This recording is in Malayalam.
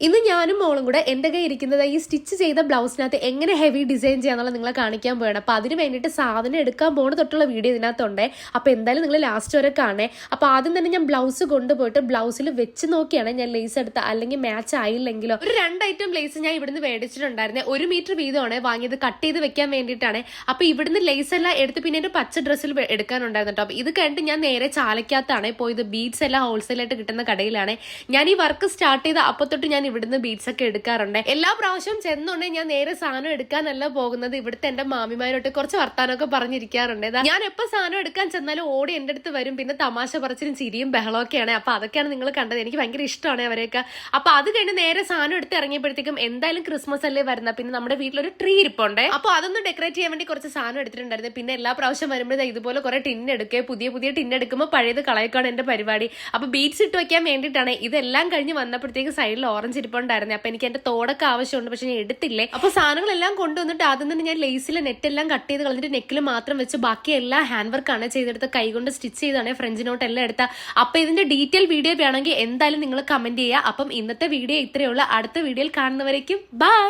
ഇന്ന് ഞാനും മോളും കൂടെ എന്റെ കയ്യിൽ ഇരിക്കുന്നത് ഈ സ്റ്റിച്ച് ചെയ്ത ബ്ലൗസിനകത്ത് എങ്ങനെ ഹെവി ഡിസൈൻ ചെയ്യാന്നുള്ള നിങ്ങളെ കാണിക്കാൻ പോയാണ് അപ്പോൾ അതിന് വേണ്ടിയിട്ട് സാധനം എടുക്കാൻ പോണ തൊട്ടുള്ള വീഡിയോ ഇതിനകത്തുണ്ട്. അപ്പോൾ എന്തായാലും നിങ്ങൾ ലാസ്റ്റ് വരെ കാണേ. അപ്പോൾ ആദ്യം തന്നെ ഞാൻ ബ്ലൗസ് കൊണ്ടുപോയിട്ട് ബ്ലൗസിൽ വെച്ച് നോക്കിയാണ് ഞാൻ ലേസ് എടുത്ത അല്ലെങ്കിൽ മാച്ച് ആയില്ലെങ്കിലോ. ഒരു രണ്ട് ഐറ്റം ലേസ് ഞാൻ ഇവിടുന്ന് മേടിച്ചിട്ടുണ്ടായിരുന്നെ. ഒരു മീറ്റർ വീതമാണ് വാങ്ങിയത്. കട്ട് ചെയ്ത് വെക്കാൻ വേണ്ടിയിട്ടാണ്. അപ്പോൾ ഇവിടുന്ന് ലേസ് എല്ലാം എടുത്ത് പിന്നെ ഒരു പച്ച ഡ്രസ്സിൽ എടുക്കാനുണ്ടായിരുന്നു ഇത് കണ്ടിട്ട് ഞാൻ നേരെ ചാലക്കകത്താണ് പോയത്. ബീഡ്സ് എല്ലാം ഹോൾസെയിലായിട്ട് കിട്ടുന്ന കടയിലാണ്. ഞാൻ ഈ വർക്ക് സ്റ്റാർട്ട് ചെയ്ത അപ്പോൾ തൊട്ട് ഞാൻ ഇവിടുന്ന് ബീഡ്സ് ഒക്കെ എടുക്കാറുണ്ട്. എല്ലാ പ്രാവശ്യവും ചെന്നുണ്ടെങ്കിൽ ഞാൻ നേരെ സാധനം എടുക്കാനല്ല പോകുന്നത്. ഇവിടുത്തെ എന്റെ മാമിമാരോട്ട് കുറച്ച് വർത്താനമൊക്കെ പറഞ്ഞിരിക്കാറുണ്ട്. ഞാൻ എപ്പൊ സാധനം എടുക്കാൻ ചെന്നാലും ഓടി എന്റെ അടുത്ത് വരും. പിന്നെ തമാശ പറച്ചിലും ചിരിയും ബഹളമൊക്കെയാണ് അപ്പൊ അതൊക്കെയാണ് നിങ്ങൾ കണ്ടത്. എനിക്ക് ഭയങ്കര ഇഷ്ടമാണ് അവരെയൊക്കെ. അപ്പൊ അത് കഴിഞ്ഞ് നേരെ സാധനം എടുത്ത് ഇറങ്ങിയപ്പോഴത്തേക്കും എന്തായാലും ക്രിസ്മസ് അല്ലേ വരുന്ന? പിന്നെ നമ്മുടെ വീട്ടിലൊരു ട്രീ ഇരിപ്പുണ്ട്. അപ്പൊ അതൊന്ന് ഡെക്കറേറ്റ് ചെയ്യാൻ വേണ്ടി കുറച്ച് സാധനം എടുത്തിട്ടുണ്ടായിരുന്നു. പിന്നെ എല്ലാ പ്രാവശ്യം വരുമ്പോഴേ ഇതുപോലെ കുറെ ടിൻ എടുക്കുക പുതിയ പുതിയ ടിൻ എടുക്കുമ്പോൾ പഴയത് കളയൊക്കെയാണ് എന്റെ പരിപാടി. അപ്പൊ ബീറ്റ്സ് ഇട്ട് വെക്കാൻ വേണ്ടിയിട്ടാണ്. ഇതെല്ലാം കഴിഞ്ഞ് വന്നപ്പോഴത്തേക്ക് സൈഡിൽ ഓറഞ്ച് ഇരിപ്പുണ്ടായിരുന്നു അപ്പൊ എനിക്ക് എന്റെ തോടൊക്കെ ആവശ്യമുണ്ട് പക്ഷെ ഞാൻ എടുത്തില്ലേ. അപ്പൊ സാധനങ്ങളെല്ലാം കൊണ്ടുവന്നിട്ട് ആദ്യം തന്നെ ഞാൻ ലേസിലെ നെറ്റ് എല്ലാം കട്ട് ചെയ്ത് കളഞ്ഞിട്ട് നെക്കിൽ മാത്രം വെച്ച് ബാക്കി എല്ലാ ഹാൻഡ് വർക്കാണ് ചെയ്തെടുത്ത് കൈകൊണ്ട് സ്റ്റിച്ച് ചെയ്താണ് ഫ്രഞ്ച് നോട്ട് എല്ലാം എടുത്ത. അപ്പൊ ഇതിന്റെ ഡീറ്റെയിൽ വീഡിയോ വേണമെങ്കിൽ എന്തായാലും നിങ്ങൾ കമന്റ് ചെയ്യുക. അപ്പം ഇന്നത്തെ വീഡിയോ ഇത്രയുള്ള അടുത്ത വീഡിയോയിൽ കാണുന്നവരേക്കും ബൈ.